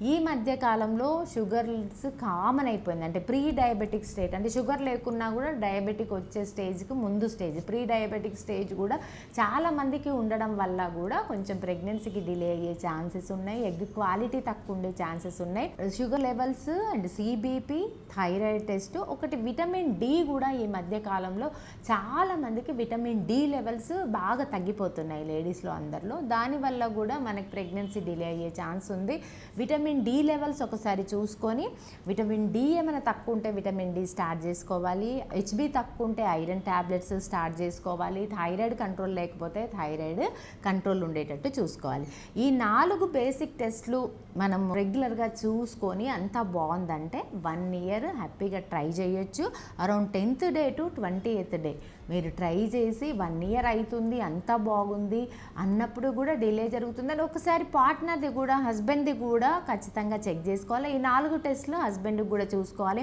ఈ మధ్య కాలంలో షుగర్స్ కామన్ అయిపోయింది. అంటే ప్రీ డయాబెటిక్ స్టేట్ అంటే షుగర్ లేకున్నా కూడా డయాబెటిక్ వచ్చే స్టేజ్కి ముందు స్టేజ్ ప్రీ డయాబెటిక్ స్టేజ్ కూడా చాలా మందికి ఉండడం వల్ల కూడా కొంచెం ప్రెగ్నెన్సీకి డిలే అయ్యే ఛాన్సెస్ ఉన్నాయి. ఎగ్ క్వాలిటీ తక్కువ ఉండే ఛాన్సెస్ ఉన్నాయి. Sugar levels and CBP thyroid test ఒకటి విటమిన్ డి కూడా ఈ మధ్య కాలంలో చాలా మందికి విటమిన్ డి లెవెల్స్ బాగా తగ్గిపోతున్నాయి లేడీస్లో అందరిలో. దానివల్ల కూడా మనకి ప్రెగ్నెన్సీ డిలే అయ్యే ఛాన్స్ ఉంది. విటమిన్ విటమిన్ డి లెవెల్స్ ఒకసారి చూసుకొని విటమిన్ డి ఏమైనా తక్కువ ఉంటే విటమిన్ డి స్టార్ట్ చేసుకోవాలి. హెచ్బి తక్కువ ఉంటే ఐరన్ ట్యాబ్లెట్స్ స్టార్ట్ చేసుకోవాలి. థైరాయిడ్ కంట్రోల్ లేకపోతే థైరాయిడ్ కంట్రోల్ ఉండేటట్టు చూసుకోవాలి. ఈ నాలుగు బేసిక్ టెస్ట్లు మనం రెగ్యులర్గా చూసుకొని అంతా బాగుందంటే వన్ ఇయర్ హ్యాపీగా ట్రై చేయొచ్చు. Around tenth day to twenty eighth day మీరు ట్రై చేసి వన్ ఇయర్ అవుతుంది అంతా బాగుంది అన్నప్పుడు కూడా డిలే జరుగుతుందని ఒకసారి పార్ట్నర్ది కూడా హస్బెండ్ది కూడా ఖచ్చితంగా చెక్ చేసుకోవాలి. ఈ నాలుగు టెస్ట్లు హస్బెండ్కి కూడా చూసుకోవాలి.